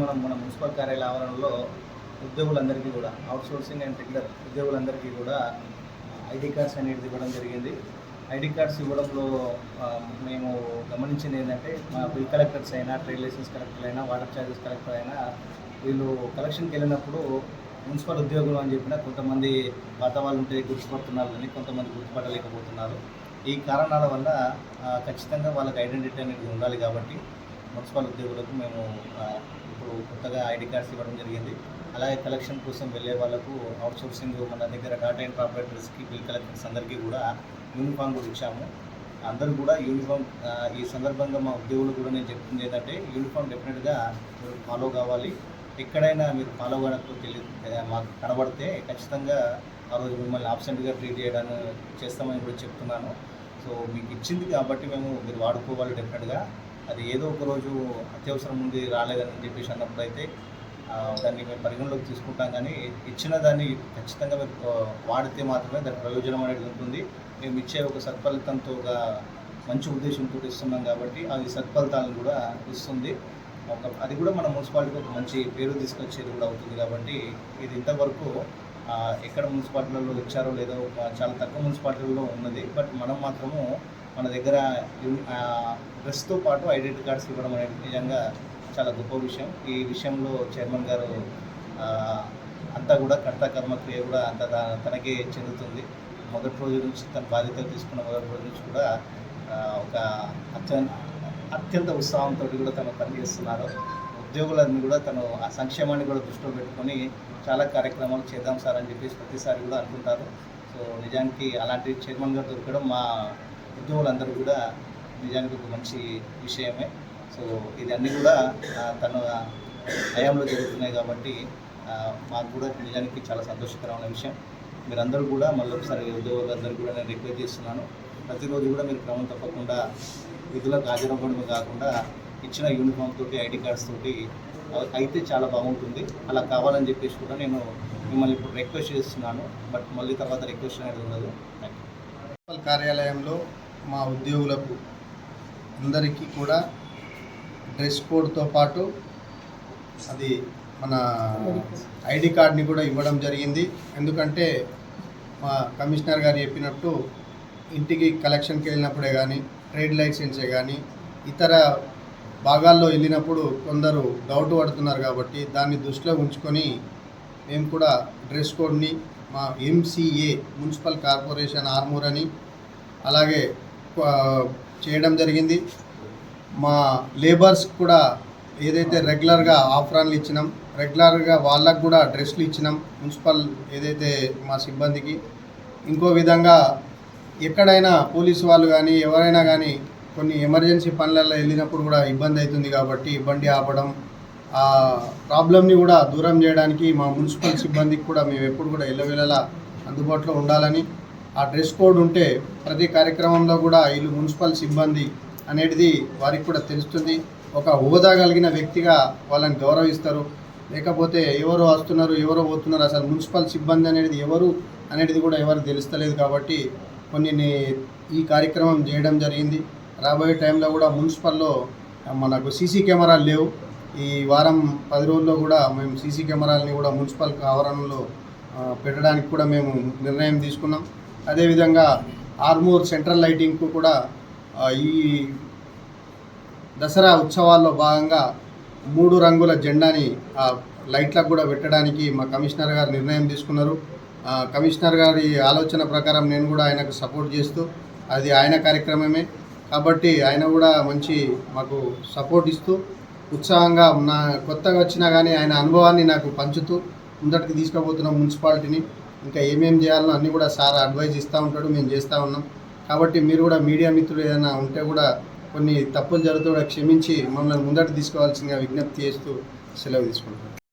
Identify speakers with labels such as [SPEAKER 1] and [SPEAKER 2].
[SPEAKER 1] మనం మన మున్సిపల్ కార్యాలయ ఆవరణలో ఉద్యోగులందరికీ కూడా అవుట్సోర్సింగ్ అండ్ రెగ్యులర్ ఉద్యోగులందరికీ కూడా ఐడి కార్డ్స్ అనేది ఇవ్వడం జరిగింది. ఐడి కార్డ్స్ ఇవ్వడంలో మేము గమనించింది ఏంటంటే మా బిల్ కలెక్టర్స్ అయినా ట్రేడ్ లైసెన్స్ కలెక్టర్ అయినా వాటర్ ఛార్జెస్ కలెక్టర్ అయినా వీళ్ళు కలెక్షన్కి వెళ్ళినప్పుడు మున్సిపల్ ఉద్యోగులు అని చెప్పిన కొంతమంది పాత వాళ్ళు ఉంటే గుర్తుపడుతున్నారు కానీ కొంతమంది గుర్తుపట్టలేకపోతున్నారు. ఈ కారణాల వల్ల ఖచ్చితంగా వాళ్ళకి ఐడెంటిటీ అనేది ఉండాలి కాబట్టి మున్సిపల్ ఉద్యోగులకు మేము ఇప్పుడు కొత్తగా ఐడి కార్డ్స్ ఇవ్వడం జరిగింది. అలాగే కలెక్షన్ కోసం వెళ్ళే వాళ్ళకు అవుట్సోర్సింగ్ మన దగ్గర డాటా ఎంట్రీ ఆపరేటర్స్కి బిల్ కలెక్టర్స్ అందరికీ కూడా యూనిఫామ్ కూడా ఇచ్చాము. అందరూ కూడా యూనిఫామ్ ఈ సందర్భంగా మా ఉద్యోగులు కూడా నేను చెప్తుంది ఏంటంటే యూనిఫామ్ డెఫినెట్గా మీరు ఫాలో కావాలి. ఎక్కడైనా మీరు ఫాలో కావడానికి తెలియదు మాకు కనబడితే ఖచ్చితంగా ఆ రోజు మిమ్మల్ని ఆబ్సెంట్గా ట్రీట్ చేయడానికి చేస్తామని కూడా చెప్తున్నాను. సో మీకు ఇచ్చింది కాబట్టి మేము మీరు వాడుకోవాలి డెఫినెట్గా. అది ఏదో ఒక రోజు అత్యవసరం ఉంది రాలేదని చెప్పేసి అన్నప్పుడు అయితే దాన్ని మేము పరిగణలోకి తీసుకుంటాం కానీ ఇచ్చిన దాన్ని ఖచ్చితంగా మీరు వాడితే మాత్రమే దాని ప్రయోజనం అనేది ఉంటుంది. మేము ఇచ్చే ఒక సత్ఫలితంతో ఒక మంచి ఉద్దేశంతో ఇస్తున్నాం కాబట్టి అది సత్ఫలితాలను కూడా ఇస్తుంది. ఒక అది కూడా మన మున్సిపాలిటీకి ఒక మంచి పేరు తీసుకొచ్చేది కూడా అవుతుంది కాబట్టి ఇది ఇంతవరకు ఎక్కడ మున్సిపాలిటీలలో ఇచ్చారో లేదో చాలా తక్కువ మున్సిపాలిటీలలో ఉన్నది. బట్ మనం మాత్రము మన దగ్గర యూని- డ్రెస్తో పాటు ఐడెంటిటీ కార్డ్స్ ఇవ్వడం అనేది నిజంగా చాలా గొప్ప విషయం. ఈ విషయంలో చైర్మన్ గారు అంతా కూడా కర్తకర్మక్రియ క్రియ కూడా అంత తనకే చెందుతుంది. మొదటి రోజు నుంచి తన బాధ్యతలు తీసుకున్న మొదటి రోజు నుంచి కూడా ఒక అత్యంత అత్యంత ఉత్సాహంతో కూడా తను పనిచేస్తున్నారు. ఉద్యోగులను కూడా తను ఆ సంక్షేమాన్ని కూడా దృష్టిలో పెట్టుకొని చాలా కార్యక్రమాలు చేద్దాం సార్ అని చెప్పేసి ప్రతిసారి కూడా అనుకుంటారు. సో నిజానికి అలాంటి చైర్మన్ గారు దొరకడం మా ఉద్యోగులందరూ కూడా నిజానికి ఒక మంచి విషయమే. సో ఇది అన్నీ కూడా తన హయాంలో జరుగుతున్నాయి కాబట్టి మాకు కూడా నిజానికి చాలా సంతోషకరమైన విషయం. మీరందరూ కూడా మళ్ళీ ఒకసారి ఉద్యోగులందరూ కూడా నేను రిక్వెస్ట్ చేస్తున్నాను. ప్రతిరోజు కూడా మీరు క్రమం తప్పకుండా విధులకు హాజరవ్వడమే కాకుండా ఇచ్చిన యూనిఫామ్ తోటి ఐడి కార్డ్స్ తోటి అయితే చాలా బాగుంటుంది. అలా కావాలని చెప్పేసి కూడా నేను మిమ్మల్ని ఇప్పుడు రిక్వెస్ట్ చేస్తున్నాను. బట్ మళ్ళీ తర్వాత రిక్వెస్ట్ అనేది ఉండదు.
[SPEAKER 2] కార్యాలయంలో మా ఉద్యోగులకు అందరికీ కూడా డ్రెస్ కోడ్తో పాటు అది మన ఐడి కార్డ్ని కూడా ఇవ్వడం జరిగింది. ఎందుకంటే మా కమిషనర్ గారు చెప్పినట్టు ఇంటికి కలెక్షన్కి వెళ్ళినప్పుడే కానీ ట్రేడ్ లైసెన్సే కానీ ఇతర భాగాల్లో వెళ్ళినప్పుడు కొందరు డౌట్ పడుతున్నారు కాబట్టి దాన్ని దృష్టిలో ఉంచుకొని మేము కూడా డ్రెస్ కోడ్ని మా ఎంసీఏ మున్సిపల్ కార్పొరేషన్ ఆర్మూర్ అని అలాగే చేయడం జరిగింది. మా లేబర్స్ కూడా ఏదైతే రెగ్యులర్గా ఆఫ్రాన్లు ఇచ్చినాం రెగ్యులర్గా వాళ్ళకు కూడా డ్రెస్లు ఇచ్చినాం మున్సిపల్ ఏదైతే మా సిబ్బందికి. ఇంకో విధంగా ఎక్కడైనా పోలీసు వాళ్ళు కానీ ఎవరైనా కానీ కొన్ని ఎమర్జెన్సీ పనులలో వెళ్ళినప్పుడు కూడా ఇబ్బంది అవుతుంది కాబట్టి బండి ఆపడం ఆ ప్రాబ్లమ్ని కూడా దూరం చేయడానికి మా మున్సిపల్ సిబ్బందికి కూడా మేము ఎప్పుడు కూడా ఎల్లవేళలా అందుబాటులో ఉండాలని ఆ డ్రెస్ కోడ్ ఉంటే ప్రతి కార్యక్రమంలో కూడా వీళ్ళు మున్సిపల్ సిబ్బంది అనేది వారికి కూడా తెలుస్తుంది. ఒక హోదా కలిగిన వ్యక్తిగా వాళ్ళని గౌరవిస్తారు. లేకపోతే ఎవరు వస్తున్నారు ఎవరు పోతున్నారు అసలు మున్సిపల్ సిబ్బంది అనేది ఎవరు అనేది కూడా ఎవరు తెలుస్తలేదు కాబట్టి కొన్ని ఈ కార్యక్రమం చేయడం జరిగింది. రాబోయే టైంలో కూడా మున్సిపల్లో మనకు సీసీ కెమెరాలు లేవు. ఈ వారం పది రోజుల్లో కూడా మేము సీసీ కెమెరాలని కూడా మున్సిపల్ ఆవరణలో పెట్టడానికి కూడా మేము నిర్ణయం తీసుకున్నాం. అదేవిధంగా ఆర్మూర్ సెంట్రల్ లైటింగ్కు కూడా ఈ దసరా ఉత్సవాల్లో భాగంగా మూడు రంగుల జెండాని ఆ లైట్లకు కూడా పెట్టడానికి మా కమిషనర్ గారు నిర్ణయం తీసుకున్నారు. కమిషనర్ గారి ఆలోచన ప్రకారం నేను కూడా ఆయనకు సపోర్ట్ చేస్తూ అది ఆయన కార్యక్రమమే. కాబట్టి ఆయన కూడా మంచి మాకు సపోర్ట్ ఇస్తూ ఉత్సాహంగా నా కొత్తగా వచ్చినా కానీ ఆయన అనుభవాన్ని నాకు పంచుతూ ముందటికి తీసుకుపోతున్న మున్సిపాలిటీని ఇంకా ఏమేం చేయాలో అన్నీ కూడా సార్ అడ్వైజ్ ఇస్తూ ఉంటాడు మేము చేస్తూ ఉన్నాం. కాబట్టి మీరు కూడా మీడియా మిత్రులు ఏదైనా ఉంటే కూడా కొన్ని తప్పులు జరుగుతూ కూడా క్షమించి మమ్మల్ని ముందట తీసుకోవాల్సిందిగా విజ్ఞప్తి చేస్తూ సెలవు తీసుకుంటాం